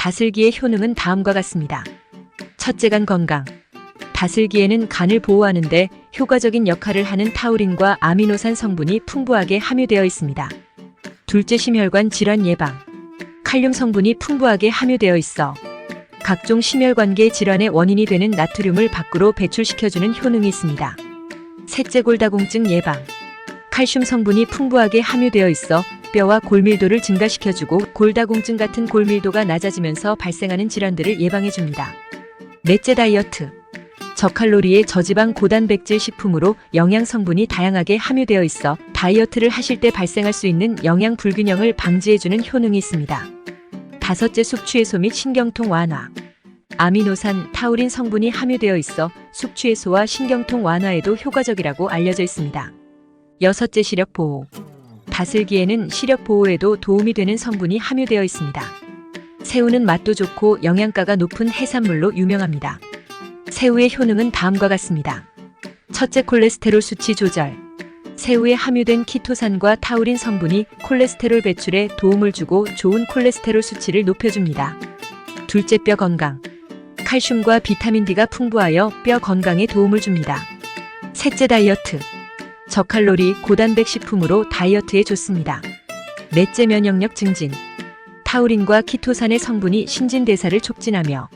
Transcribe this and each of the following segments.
다슬기의 효능은 다음과 같습니다. 첫째 간 건강. 다슬기에는 간을 보호하는데 효과적인 역할을 하는 타우린과 아미노산 성분이 풍부하게 함유되어 있습니다. 둘째 심혈관 질환 예방. 칼륨 성분이 풍부하게 함유되어 있어 각종 심혈관계 질환의 원인이 되는 나트륨을 밖으로 배출시켜주는 효능이 있습니다. 셋째 골다공증 예방. 칼슘 성분이 풍부하게 함유되어 있어 뼈와 골밀도를 증가시켜주고 골다공증 같은 골밀도가 낮아지면서 발생하는 질환들을 예방해줍니다. 넷째 다이어트. 저칼로리의 저지방 고단백질 식품으로 영양 성분이 다양하게 함유되어 있어 다이어트를 하실 때 발생할 수 있는 영양 불균형을 방지해주는 효능이 있습니다. 다섯째 숙취해소 및 신경통 완화. 아미노산, 타우린 성분이 함유되어 있어 숙취해소와 신경통 완화에도 효과적이라고 알려져 있습니다. 여섯째 시력 보호. 다슬기에는 시력 보호에도 도움이 되는 성분이 함유되어 있습니다. 새우는 맛도 좋고 영양가가 높은 해산물로 유명합니다. 새우의 효능은 다음과 같습니다. 첫째 콜레스테롤 수치 조절. 새우에 함유된 키토산과 타우린 성분이 콜레스테롤 배출에 도움을 주고 좋은 콜레스테롤 수치를 높여줍니다. 둘째 뼈 건강. 칼슘과 비타민 D가 풍부하여 뼈 건강에 도움을 줍니다. 셋째 다이어트. 저칼로리 고단백 식품으로 다이어트에 좋습니다. 넷째 면역력 증진. 타우린과 키토산의 성분이 신진대사를 촉진하며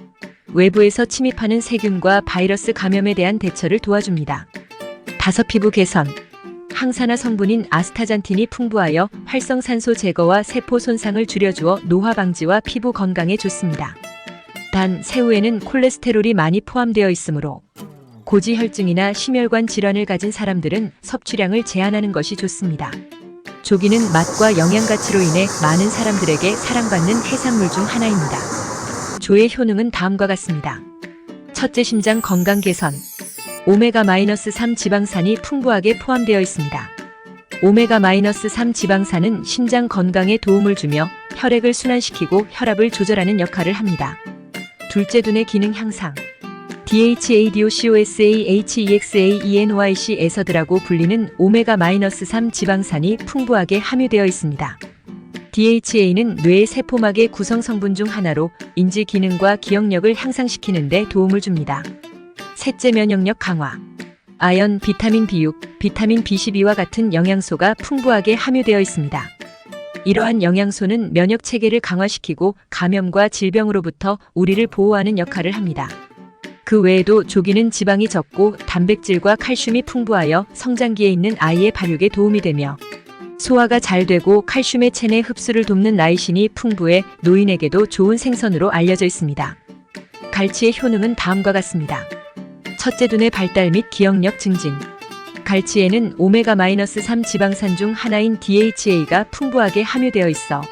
외부에서 침입하는 세균과 바이러스 감염에 대한 대처를 도와줍니다. 다섯 피부 개선. 항산화 성분인 아스타잔틴이 풍부하여 활성산소 제거와 세포 손상을 줄여주어 노화 방지와 피부 건강에 좋습니다. 단 새우에는 콜레스테롤이 많이 포함되어 있으므로 고지혈증이나 심혈관 질환을 가진 사람들은 섭취량을 제한하는 것이 좋습니다. 조기는 맛과 영양 가치로 인해 많은 사람들에게 사랑받는 해산물 중 하나입니다. 조의 효능은 다음과 같습니다. 첫째 심장 건강 개선. 오메가-3 지방산이 풍부하게 포함되어 있습니다. 오메가-3 지방산은 심장 건강에 도움을 주며 혈액을 순환시키고 혈압을 조절하는 역할을 합니다. 둘째 두뇌 기능 향상. DHADOCOSAHEXAENYC에서드라고 불리는 오메가-3 지방산이 풍부하게 함유되어 있습니다. DHA는 뇌의 세포막의 구성 성분 중 하나로 인지 기능과 기억력을 향상시키는 데 도움을 줍니다. 셋째 면역력 강화. 아연, 비타민 B6, 비타민 B12와 같은 영양소가 풍부하게 함유되어 있습니다. 이러한 영양소는 면역 체계를 강화시키고 감염과 질병으로부터 우리를 보호하는 역할을 합니다. 그 외에도 조기는 지방이 적고 단백질과 칼슘이 풍부하여 성장기에 있는 아이의 발육에 도움이 되며 소화가 잘 되고 칼슘의 체내 흡수를 돕는 나이신이 풍부해 노인에게도 좋은 생선으로 알려져 있습니다. 갈치의 효능은 다음과 같습니다. 첫째 두뇌 발달 및 기억력 증진. 갈치에는 오메가-3 지방산 중 하나인 DHA가 풍부하게 함유되어 있어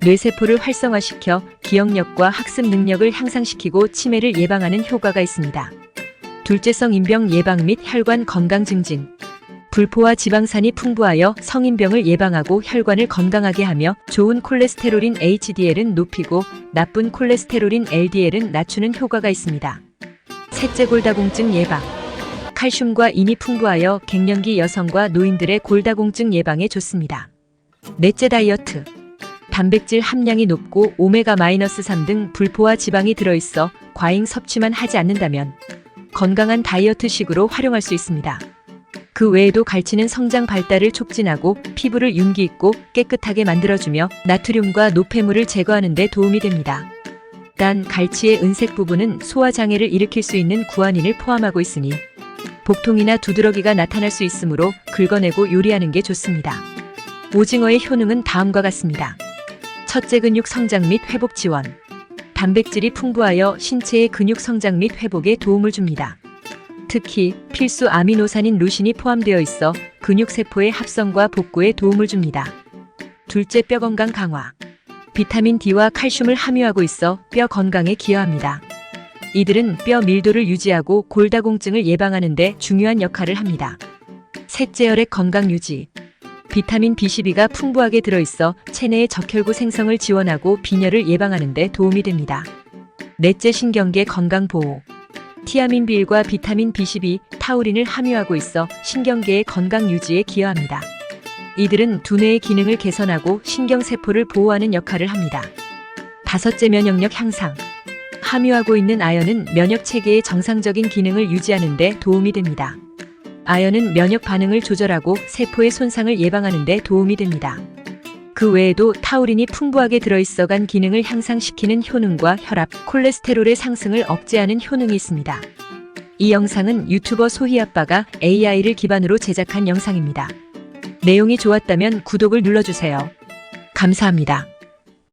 뇌세포를 활성화시켜 기억력과 학습 능력을 향상시키고 치매를 예방하는 효과가 있습니다. 둘째 성인병 예방 및 혈관 건강 증진. 불포화 지방산이 풍부하여 성인병을 예방하고 혈관을 건강하게 하며 좋은 콜레스테롤인 HDL은 높이고 나쁜 콜레스테롤인 LDL은 낮추는 효과가 있습니다. 셋째 골다공증 예방. 칼슘과 인이 풍부하여 갱년기 여성과 노인들의 골다공증 예방에 좋습니다. 넷째 다이어트. 단백질 함량이 높고 오메가-3 등 불포화 지방이 들어있어 과잉 섭취만 하지 않는다면 건강한 다이어트식으로 활용할 수 있습니다. 그 외에도 갈치는 성장 발달을 촉진하고 피부를 윤기 있고 깨끗하게 만들어주며 나트륨과 노폐물을 제거하는 데 도움이 됩니다. 단 갈치의 은색 부분은 소화 장애를 일으킬 수 있는 구안인을 포함하고 있으니 복통이나 두드러기가 나타날 수 있으므로 긁어내고 요리하는 게 좋습니다. 오징어의 효능은 다음과 같습니다. 첫째 근육 성장 및 회복 지원. 단백질이 풍부하여 신체의 근육 성장 및 회복에 도움을 줍니다. 특히 필수 아미노산인 루신이 포함되어 있어 근육 세포의 합성과 복구에 도움을 줍니다. 둘째 뼈 건강 강화. 비타민 D와 칼슘을 함유하고 있어 뼈 건강에 기여합니다. 이들은 뼈 밀도를 유지하고 골다공증을 예방하는 데 중요한 역할을 합니다. 셋째 혈액 건강 유지. 비타민 B12가 풍부하게 들어있어 체내의 적혈구 생성을 지원하고 빈혈을 예방하는 데 도움이 됩니다. 넷째 신경계 건강 보호. 티아민 B1과 비타민 B12, 타우린을 함유하고 있어 신경계의 건강 유지에 기여합니다. 이들은 두뇌의 기능을 개선하고 신경세포를 보호하는 역할을 합니다. 다섯째 면역력 향상. 함유하고 있는 아연은 면역 체계의 정상적인 기능을 유지하는 데 도움이 됩니다. 아연은 면역 반응을 조절하고 세포의 손상을 예방하는 데 도움이 됩니다. 그 외에도 타우린이 풍부하게 들어있어 간 기능을 향상시키는 효능과 혈압, 콜레스테롤의 상승을 억제하는 효능이 있습니다. 이 영상은 유튜버 소희 아빠가 AI를 기반으로 제작한 영상입니다. 내용이 좋았다면 구독을 눌러주세요. 감사합니다.